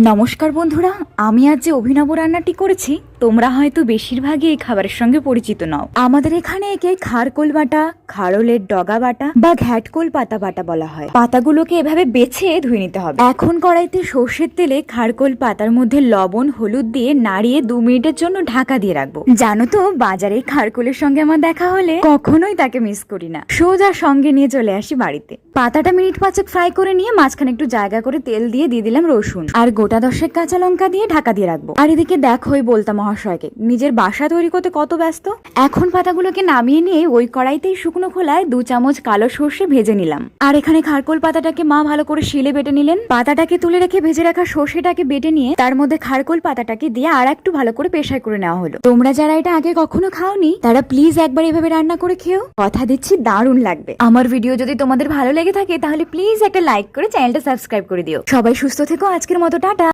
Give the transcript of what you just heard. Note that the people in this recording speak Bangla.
নমস্কার বন্ধুরা আমি আজ যে অভিনব রান্নাটি করেছি তোমরা হয়তো বেশিরভাগই এই খাবারের সঙ্গে পরিচিত নও। আমাদের এখানে একে খারকোল বাটা, খারলের ডগা বাটা বা ঘ্যাটকোল পাতা বাটা বলা হয়। পাতাগুলোকে এভাবে বেছে ধুয়ে নিতে হবে। এখন কড়াইতে সর্ষের তেলে খারকোল পাতার মধ্যে লবণ, হলুদ দিয়ে নাড়িয়ে দু মিনিটের জন্য ঢাকা দিয়ে রাখব। জানো তো, বাজারে খারকোলের সঙ্গে আমার দেখা হলে কখনোই তাকে মিস করি না। সোজা সঙ্গে নিয়ে চলে আসি বাড়িতে। পাতাটা মিনিট পাঁচেক ফ্রাই করে নিয়ে মাঝখানে একটু জায়গা করে তেল দিয়ে দিয়ে দিলাম রসুন। আর গোটা দশেক কাঁচা লঙ্কা দিয়ে ঢাকা দিয়ে রাখব। আর এদিকে দেখোই বলতাম মহাশয়কে। নিজের বাসা তৈরি করতে কত ব্যস্ত? এখন পাতাগুলোকে নামিয়ে নিয়ে ওই কড়াইতেই শুকনো খোলায় দু চামচ কালো সর্ষে ভেজে নিলাম। আর এখানে খারকোল পাতাটাকে মা ভালো করে শিলে বেটে নিলেন। পাতাটাকে তুলে রেখে ভেজে রাখা সর্ষেটাকে বেটে নিয়ে তার মধ্যে খারকোল পাতাটাকে দিয়ে আর একটু ভালো করে পেশাই করে নেওয়া হলো। তোমরা যারা এটা আগে কখনো খাওনি, তারা প্লিজ একবার এভাবে রান্না করে খেও কথা দিচ্ছি, দারুণ লাগবে। আমার ভিডিও যদি তোমাদের ভালো লেগে থাকে, তাহলে প্লিজ একটা লাইক করে চ্যানেলটা সাবস্ক্রাইব করে দিও। সবাই সুস্থ থেকো, আজকের মতো, টাটা।